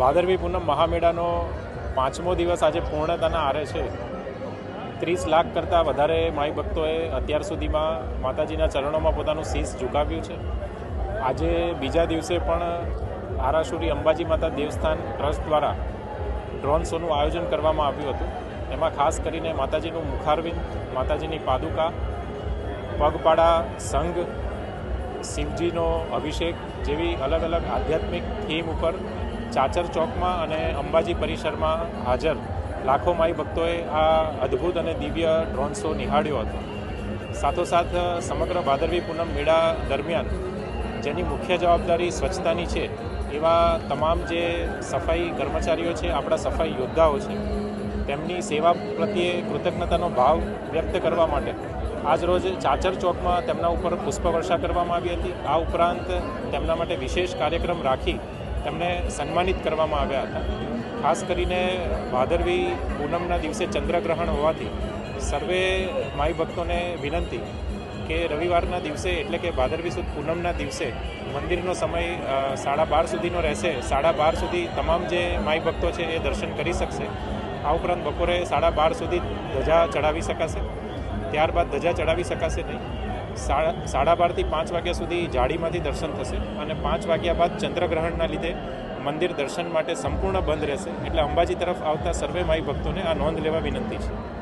ભાદરવી પૂનમ મહામેળાનો પાંચમો દિવસ આજે પૂર્ણતાના આરે છે. ત્રીસ લાખ કરતાં વધારે માઈ ભક્તોએ અત્યાર સુધીમાં માતાજીના ચરણોમાં પોતાનું શીશ ઝુકાવ્યું છે. આજે બીજા દિવસે પણ આરાસુરી અંબાજી માતા દેવસ્થાન ટ્રસ્ટ દ્વારા ડ્રોન શોનું આયોજન કરવામાં આવ્યું હતું. એમાં ખાસ કરીને માતાજીનું મુખારવિંદ, માતાજીની પાદુકા, પગપાળા, સંઘ, શિવજીનો અભિષેક જેવી અલગ અલગ આધ્યાત્મિક થીમ ઉપર ચાચર ચોકમાં અને અંબાજી પરિસરમાં હાજર લાખો માઈ ભક્તોએ આ અદ્ભુત અને દિવ્ય ડ્રોન શો નિહાળ્યો હતો. સાથોસાથ, સમગ્ર ભાદરવી પૂનમ મેળા દરમિયાન જેની મુખ્ય જવાબદારી સ્વચ્છતાની છે, એવા તમામ જે સફાઈ કર્મચારીઓ છે, આપણા સફાઈ યોદ્ધાઓ છે, તેમની સેવા પ્રત્યે કૃતજ્ઞતાનો ભાવ વ્યક્ત કરવા માટે આજરોજ ચાચર ચોકમાં તેમના ઉપર પુષ્પવર્ષા કરવામાં આવી હતી. આ ઉપરાંત તેમના માટે વિશેષ કાર્યક્રમ રાખી તેમને સન્માનિત કરવામાં આવ્યા હતા. ખાસ કરીને ભાદરવી પૂનમના દિવસે ચંદ્રગ્રહણ હોવાથી સર્વે માઈ ભક્તોને વિનંતી કે રવિવારના દિવસે એટલે કે ભાદરવી સુદ પૂનમના દિવસે મંદિરનો સમય સાડા બાર સુધીનો રહેશે. સાડા બાર સુધી તમામ જે માઈ ભક્તો છે એ દર્શન કરી શકશે. આ ઉપરાંત બપોરે સાડા બાર સુધી ધજા ચડાવી શકાશે. ત્યારબાદ ધજા ચડાવી શકાશે નહીં. સાડા સાડા બારથી પાંચ વાગ્યા સુધી જાળીમાંથી દર્શન થશે અને પાંચ વાગ્યા બાદ ચંદ્રગ્રહણના લીધે મંદિર દર્શન માટે સંપૂર્ણ બંધ રહેશે. એટલે અંબાજી તરફ આવતા સર્વે માઈ ભક્તોને આ નોંધ લેવા વિનંતી છે.